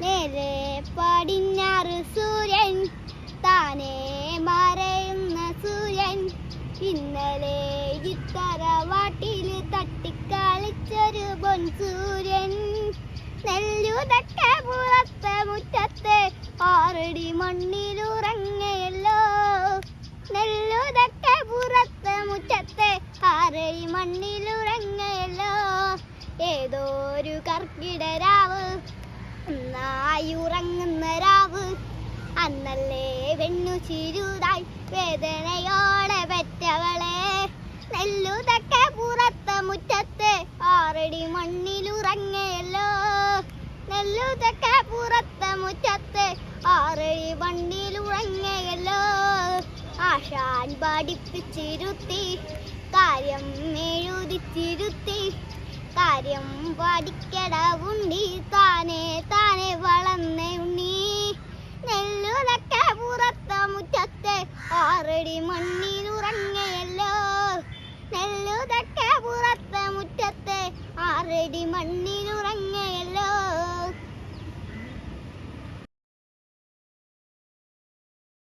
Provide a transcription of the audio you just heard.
നേരെ പടിഞ്ഞാറ് സൂര്യൻ. താനേ മറയുന്ന സൂര്യൻ. ഇന്നലെ ഇത്തറ വാട്ടിൽ തട്ടിക്കളിച്ചൊരു പൊൻ സൂര്യൻ. നെല്ലുതക്കെ പുറത്തെ മുറ്റത്ത് ആറടി മണ്ണിലുറങ്ങയല്ലോ. നെല്ലുതക്കെ പുറത്തെ മുറ്റത്ത് ആറടി മണ്ണിലുറങ്ങയല്ലോ. ഏതോ ഒരു കർക്കിടരാവ് ഒന്നായി ഉറങ്ങുന്ന രാവ്. അന്നല്ലേ വെണ്ണു ചിരുതായി വേദനയോടെ പെറ്റവളെ. നെല്ലുതക്കെ പുറത്തെ മുറ്റത്ത് ആറടി മണ്ണിലുറങ്ങയല്ലോ നെല്ലുതക്കെ പുറത്തെ മുറ്റത്ത് ആറടി മണ്ണിലുറങ്ങയല്ലോ ആശാൻ പഠിപ്പിച്ചിരുത്തി കാര്യം എഴുതിച്ചിരുത്തി. കാര്യം പഠിക്കട ആറടി മണ്ണിലുറങ്ങയല്ലോ